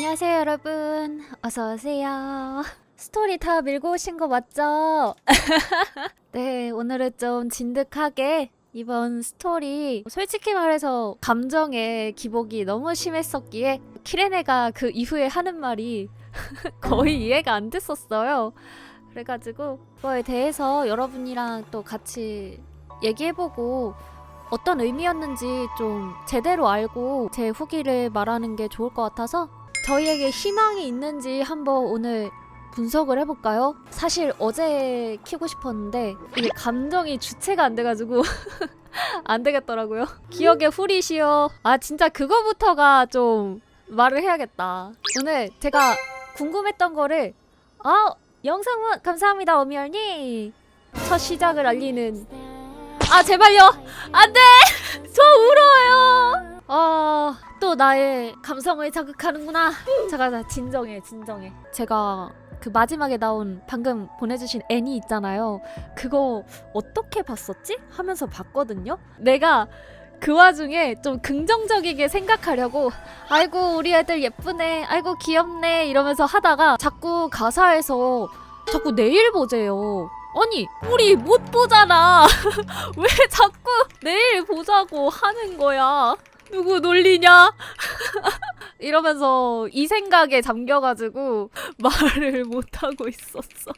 안녕하세요 여러분. 어서 오세요. 스토리 다 밀고 오신 거 맞죠? 네 오늘은 좀 진득하게 이번 스토리 솔직히 말해서 감정의 기복이 너무 심했었기에 키레네가 그 이후에 하는 말이 거의 이해가 안 됐었어요. 그래가지고 그거에 대해서 여러분이랑 또 같이 얘기해보고 어떤 의미였는지 좀 제대로 알고 제 후기를 말하는 게 좋을 것 같아서 저희에게 희망이 있는지 한번 오늘 분석을 해볼까요? 사실 어제 키고 싶었는데 이게 감정이 주체가 안 돼가지고 안 되겠더라고요. 기억에 후리시오. 아 진짜 그거부터가 좀 말을 해야겠다. 오늘 제가 궁금했던 거를 아 영상은 감사합니다 어미얼니 첫 시작을 알리는 아 제발요 안돼 저 울어요 아 또 나의 감성을 자극하는구나. 잠깐 나 진정해 진정해. 제가 그 마지막에 나온 방금 보내주신 애니 있잖아요. 그거 어떻게 봤었지? 하면서 봤거든요. 내가 그 와중에 좀 긍정적이게 생각하려고 아이고 우리 애들 예쁘네 아이고 귀엽네 이러면서 하다가 자꾸 가사에서 자꾸 내일 보재요. 아니 우리 못 보잖아. 왜 자꾸 내일 보자고 하는 거야 누구 놀리냐? 이러면서 이 생각에 잠겨가지고 말을 못하고 있었어.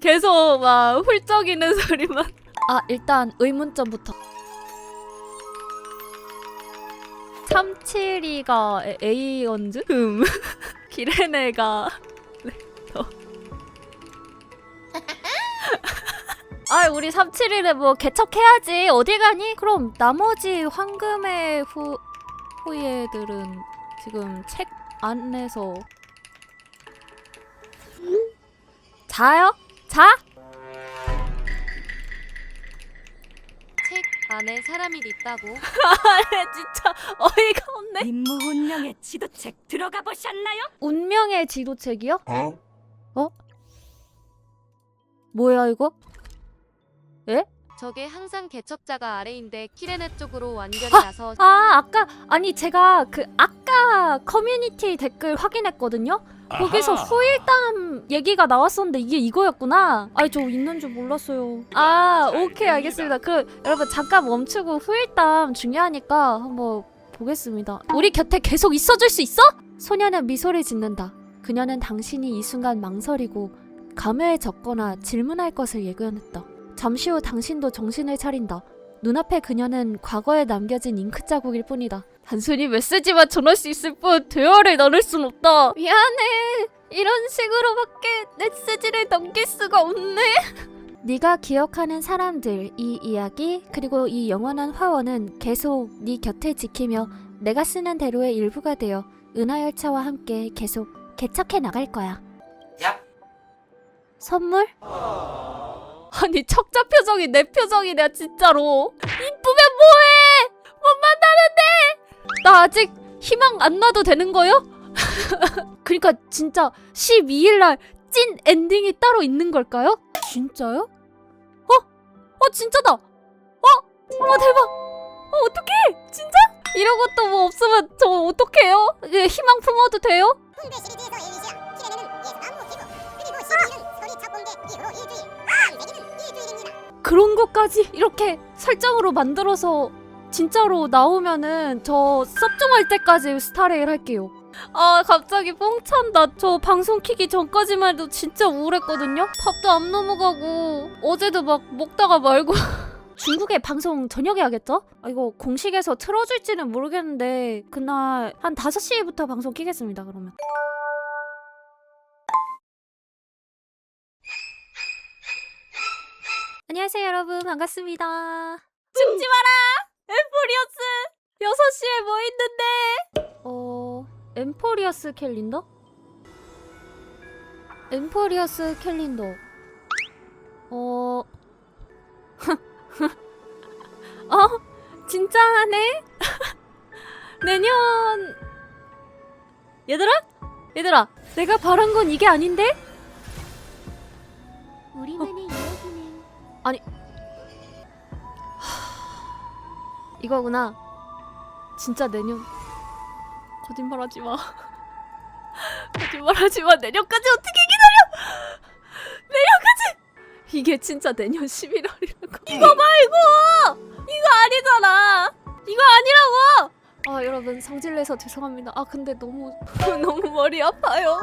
계속 막 훌쩍이는 소리만. 아 일단 의문점부터. 372가 에이언즈? 음 기레네가. 레터 아 우리 371에 뭐 개척해야지 어디 가니? 그럼 나머지 황금의 후 후예들은 지금 책 안에서 자요? 자? 책 안에 사람이 있다고. 진짜 어이가 없네. 임무 운명의 지도책 들어가 보셨나요? 운명의 지도책이요? 어? 뭐야 이거? 저게 항상 개척자가 아래인데 키레네 쪽으로 완전히 나서 아 아까 아니 제가 그 아까 커뮤니티 댓글 확인했거든요. 거기서 후일담 얘기가 나왔었는데 이게 이거였구나. 아니 저 있는 줄 몰랐어요. 아 오케이 알겠습니다. 그 여러분 잠깐 멈추고 후일담 중요하니까 한번 보겠습니다. 우리 곁에 계속 있어줄 수 있어? 소녀는 미소를 짓는다. 그녀는 당신이 이 순간 망설이고 감회에 젖거나 질문할 것을 예견했다. 잠시 후 당신도 정신을 차린다. 눈앞에 그녀는 과거에 남겨진 잉크 자국일 뿐이다. 단순히 메시지만 전할 수 있을 뿐 대화를 나눌 순 없다. 미안해. 이런 식으로밖에 메시지를 넘길 수가 없네. 네가 기억하는 사람들, 이 이야기, 그리고 이 영원한 화원은 계속 네 곁을 지키며 내가 쓰는 대로의 일부가 되어 은하열차와 함께 계속 개척해 나갈 거야. 야. 선물? 아니 척자 표정이 내 표정이냐 진짜로 이쁘면 뭐해 못 만나는데 나 아직 희망 안 놔도 되는 거요? 그러니까 진짜 12일날 찐 엔딩이 따로 있는 걸까요? 진짜요? 어? 어 진짜다 어? 어머 대박 어 어떡해 진짜? 이런 것도 뭐 없으면 저 어떡해요? 이제 희망 품어도 돼요? 홍대 시리즈에서 엘리시아 키레네는 예수가 무기고 그리고 12일은 소리 첫 공개 이후로 일주일 안되기는 일주일입니다 그런 것까지 이렇게 설정으로 만들어서 진짜로 나오면은 저 섭종할 때까지 스타레일 할게요. 아 갑자기 뽕 찬다. 저 방송 키기 전까지만 해도 진짜 우울했거든요. 밥도 안 넘어가고 어제도 막 먹다가 말고 중국에 방송 저녁에 하겠죠? 아, 이거 공식에서 틀어줄지는 모르겠는데 그날 한 5시부터 방송 키겠습니다 그러면. 안녕하세요 여러분 반갑습니다. 죽지 마라! 엠포리어스! 6시에 뭐 있는데? 어... 엠포리어스 캘린더? 엠포리어스 캘린더 어... 어? 진짜 하네? 내년... 얘들아? 얘들아 내가 바란 건 이게 아닌데? 우리만의 아니. 이거구나. 진짜 내년. 거짓말하지 마. 거짓말하지 마. 내년까지 어떻게 기다려? 내년까지! 이게 진짜 내년 11월이라고. 이거 말고 이거 아니잖아. 이거 아니라고! 아 여러분 성질내서 죄송합니다. 아 근데 너무 너무 머리 아파요.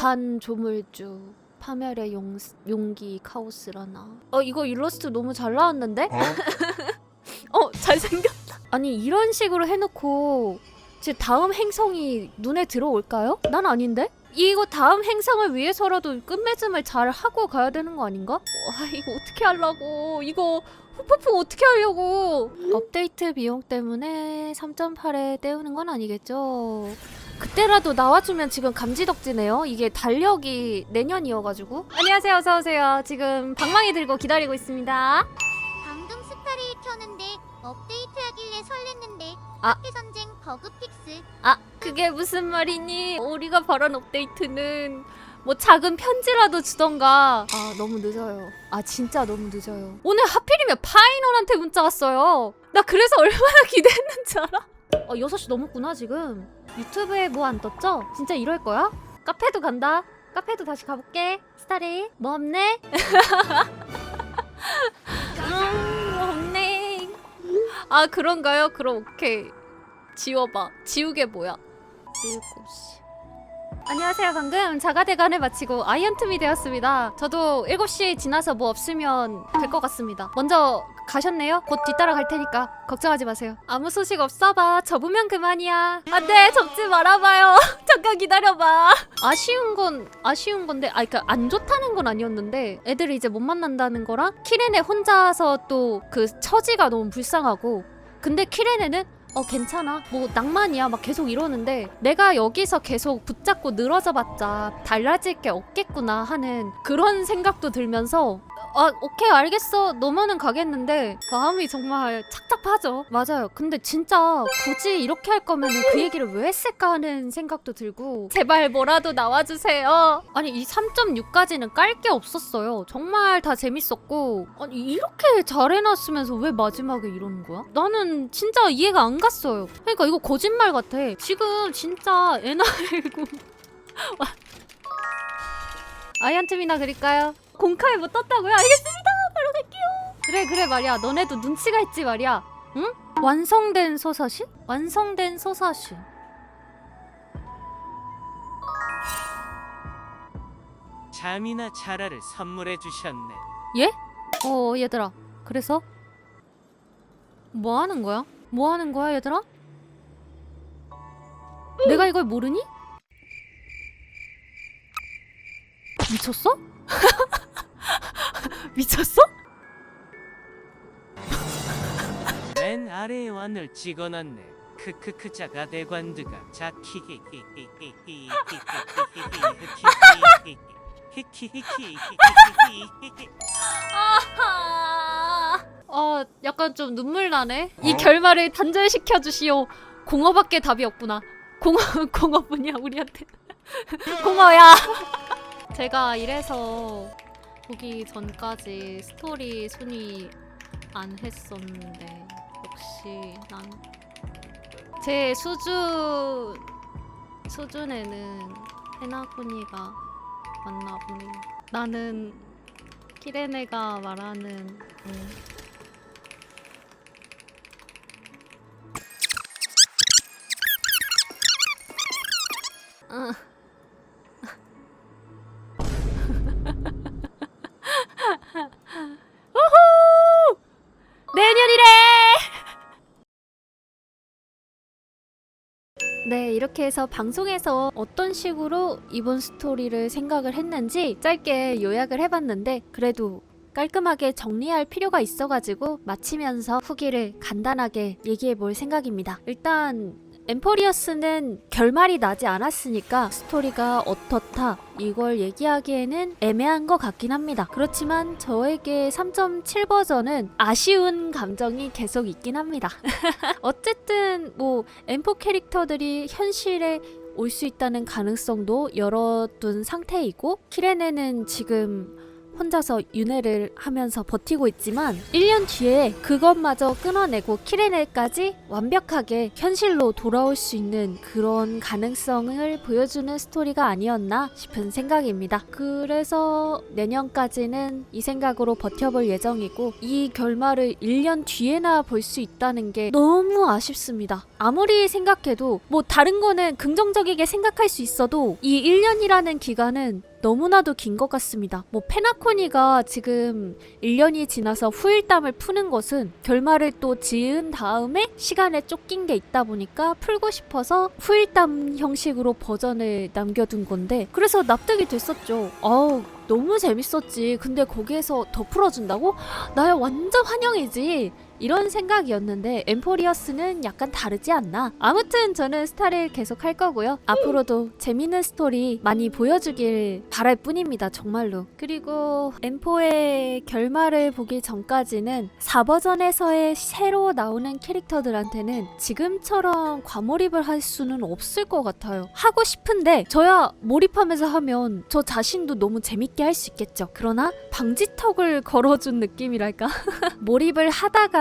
반조물주. 파멸의 용, 용기 카오스라나 어 이거 일러스트 너무 잘 나왔는데? 어? 어 잘생겼다 아니 이런 식으로 해놓고 제 다음 행성이 눈에 들어올까요? 난 아닌데? 이거 다음 행성을 위해서라도 끝맺음을 잘 하고 가야 되는 거 아닌가? 와 이거 어떻게 하려고 이거 후프풍 어떻게 하려고 업데이트 비용 때문에 3.8에 때우는 건 아니겠죠? 그때라도 나와주면 지금 감지덕지네요. 이게 달력이 내년이어가지고. 안녕하세요. 어서 오세요. 지금 방망이 들고 기다리고 있습니다. 방금 스타를 켜는데 업데이트하길래 설렜는데 아. 학교 전쟁 버그 픽스 아 그게 무슨 말이니? 우리가 바란 업데이트는 뭐 작은 편지라도 주던가. 아 너무 늦어요. 아 진짜 너무 늦어요. 오늘 하필이면 파이널한테 문자 왔어요. 나 그래서 얼마나 기대했는지 알아? 어, 아 6시 넘었구나 지금. 유튜브에 뭐 안 떴죠? 진짜 이럴 거야? 카페도 간다. 카페도 다시 가볼게. 스타리 뭐 없네? 음, 뭐 없네. 아 그런가요? 그럼 오케이. 지워봐. 지우개 뭐야? 7시. 안녕하세요. 방금 자가대관을 마치고 아이언틈이 되었습니다. 저도 7시 지나서 뭐 없으면 될 것 같습니다. 먼저 가셨네요? 곧 뒤따라 갈 테니까 걱정하지 마세요. 아무 소식 없어봐. 접으면 그만이야. 안 돼, 접지 말아봐요. 잠깐 기다려봐. 아쉬운 건 아쉬운 건데, 아, 그니까 안 좋다는 건 아니었는데, 애들이 이제 못 만난다는 거랑, 키레네 혼자서 또 그 처지가 너무 불쌍하고, 근데 키레네는 어 괜찮아 뭐 낭만이야 막 계속 이러는데 내가 여기서 계속 붙잡고 늘어져봤자 달라질 게 없겠구나 하는 그런 생각도 들면서 아 오케이 알겠어. 너만은 가겠는데 마음이 정말 착잡하죠. 맞아요. 근데 진짜 굳이 이렇게 할 거면 그 얘기를 왜 했을까 하는 생각도 들고. 제발 뭐라도 나와주세요. 아니 이 3.6까지는 깔 게 없었어요. 정말 다 재밌었고. 아니 이렇게 잘 해놨으면서 왜 마지막에 이러는 거야? 나는 진짜 이해가 안 갔어요. 그러니까 이거 거짓말 같아. 지금 진짜 애나 알고. 아이한트미나 그릴까요? 공카에 못 떴다고요? 알겠습니다. 바로 갈게요. 그래 그래 말이야. 너네도 눈치가 있지 말이야. 응? 완성된 소사실? 완성된 소사실. 잠이나 자라를 선물해 주셨네. 예? 어 얘들아. 그래서 뭐 하는 거야? 뭐 하는 거야 얘들아? 내가 이걸 모르니? 미쳤어? 미쳤어? 맨 아래에 완을 찍어놨네. 크크크 자가 대관드가 자키 아하. 어, 약간 좀 눈물 나네. 이 결말을 단절시켜 주시오. 공허밖에 답이 없구나. 공허 공허뿐이야 우리한테. 공허야. 제가 이래서 보기 전까지 스토리 순위 안 했었는데 역시 난 제 수준 수준에는 해나군이가 맞나 보네. 나는 키레네가 말하는 음, 어. 이렇게 해서 방송에서 어떤 식으로 이번 스토리를 생각을 했는지 짧게 요약을 해봤는데 그래도 깔끔하게 정리할 필요가 있어가지고 마치면서 후기를 간단하게 얘기해 볼 생각입니다. 일단 엠포리어스는 결말이 나지 않았으니까 스토리가 어떻다 이걸 얘기하기에는 애매한 것 같긴 합니다. 그렇지만 저에게 3.7 버전은 아쉬운 감정이 계속 있긴 합니다. 어쨌든 뭐 엠포 캐릭터들이 현실에 올 수 있다는 가능성도 열어둔 상태이고 키레네는 지금 혼자서 윤회를 하면서 버티고 있지만 1년 뒤에 그것마저 끊어내고 키레네까지 완벽하게 현실로 돌아올 수 있는 그런 가능성을 보여주는 스토리가 아니었나 싶은 생각입니다. 그래서 내년까지는 이 생각으로 버텨볼 예정이고 이 결말을 1년 뒤에나 볼 수 있다는 게 너무 아쉽습니다. 아무리 생각해도 뭐 다른 거는 긍정적이게 생각할 수 있어도 이 1년이라는 기간은 너무나도 긴 것 같습니다. 뭐 페나코니가 지금 1년이 지나서 후일담을 푸는 것은 결말을 또 지은 다음에 시간에 쫓긴 게 있다 보니까 풀고 싶어서 후일담 형식으로 버전을 남겨둔 건데 그래서 납득이 됐었죠. 어우 너무 재밌었지. 근데 거기에서 더 풀어준다고? 나야 완전 환영이지. 이런 생각이었는데 엠포리어스는 약간 다르지 않나? 아무튼 저는 스타를 계속 할 거고요. 앞으로도 재밌는 스토리 많이 보여주길 바랄 뿐입니다. 정말로. 그리고 엠포의 결말을 보기 전까지는 4버전에서의 새로 나오는 캐릭터들한테는 지금처럼 과몰입을 할 수는 없을 것 같아요. 하고 싶은데 저야 몰입하면서 하면 저 자신도 너무 재밌게 할 수 있겠죠. 그러나 방지턱을 걸어준 느낌이랄까? 몰입을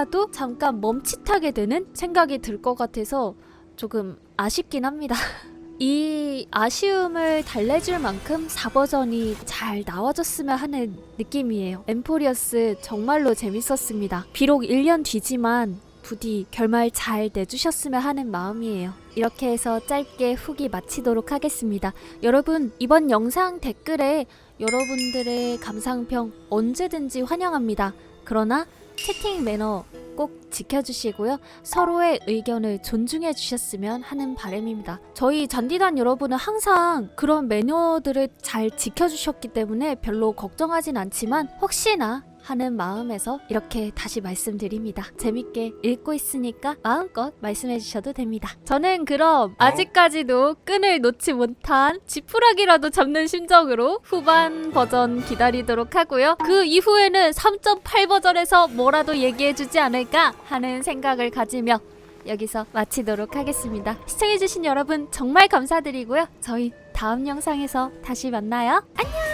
하다가도 잠깐 멈칫하게 되는 생각이 들 것 같아서 조금 아쉽긴 합니다. 이 아쉬움을 달래줄 만큼 4버전이 잘 나와줬으면 하는 느낌이에요. 엠포리어스 정말로 재밌었습니다. 비록 1년 뒤지만 부디 결말 잘 내주셨으면 하는 마음이에요. 이렇게 해서 짧게 후기 마치도록 하겠습니다. 여러분, 이번 영상 댓글에 여러분들의 감상평 언제든지 환영합니다. 그러나 채팅 매너 꼭 지켜주시고요. 서로의 의견을 존중해 주셨으면 하는 바람입니다. 저희 잔디단 여러분은 항상 그런 매너들을 잘 지켜주셨기 때문에 별로 걱정하진 않지만 혹시나 하는 마음에서 이렇게 다시 말씀드립니다. 재밌게 읽고 있으니까 마음껏 말씀해 주셔도 됩니다. 저는 그럼 아직까지도 끈을 놓지 못한 지푸라기라도 잡는 심정으로 후반 버전 기다리도록 하고요. 그 이후에는 3.8 버전에서 뭐라도 얘기해 주지 않을까 하는 생각을 가지며 여기서 마치도록 하겠습니다. 시청해주신 여러분 정말 감사드리고요. 저희 다음 영상에서 다시 만나요. 안녕!